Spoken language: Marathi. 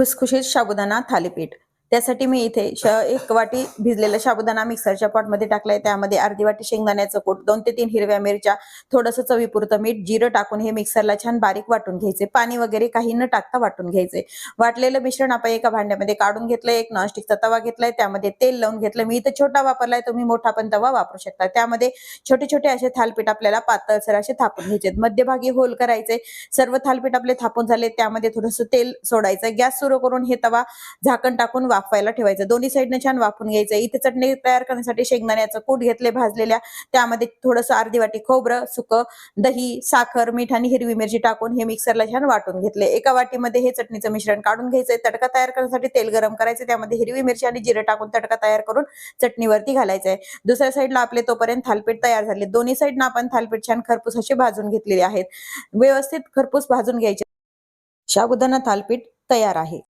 खुसखुशीत साबुदाणा थालीपीठ. त्यासाठी मी इथे श एक वाटी भिजलेला साबुदाणा मिक्सरच्या पॉटमध्ये टाकलाय. त्यामध्ये अर्धी वाटी शेंगदाण्याचं कूट दोन ते तीन हिरव्या मिरच्या थोडंसं चवीपुरतं मीठ जिरं टाकून हे मिक्सरला छान बारीक वाटून घ्यायचे. पाणी वगैरे काही न टाकता वाटून घ्यायचे. वाटलेलं मिश्रण आपण एका भांड्यामध्ये काढून घेतलंय एक नॉनस्टिकचा तवा घेतलाय त्यामध्ये तेल लावून घेतलं. मी इथं छोटा वापरलाय तुम्ही मोठा पण तवा वापरू शकता. त्यामध्ये छोटे छोटे असे थालपीठ आपल्याला पातळसर असे थापून घ्यायचे मध्यभागी होल करायचे. सर्व थालपीठ आपले थापून झाले. त्यामध्ये थोडंसं तेल सोडायचं गॅस सुरू करून हे तवा झाकण टाकून वाफवायला ठेवायचं. दोन्ही साईडने छान वाफून घ्यायचं. इथे चटणी तयार करण्यासाठी शेंगदाण्याचं कूट घेतले भाजलेल्या. त्यामध्ये थोडंसं अर्धी वाटी खोबरं सुकं दही साखर मीठ आणि हिरवी मिरची टाकून हे मिक्सरला छान वाटून घेतले. एका वाटीमध्ये हे चटणीचं मिश्रण काढून घ्यायचंय तडका तयार करण्यासाठी तेल गरम करायचं. त्यामध्ये हिरवी मिरची आणि जिरे टाकून तडका तयार करून चटणीवरती घालायचंय. दुसऱ्या साईडला आपले तोपर्यंत थालपीठ तयार झाले. दोन्ही साईडनं आपण थालपीठ छान खरपूस असे भाजून घेतलेले आहेत. व्यवस्थित खरपूस भाजून घ्यायचे. साबुदाणा थालपीठ तयार आहे.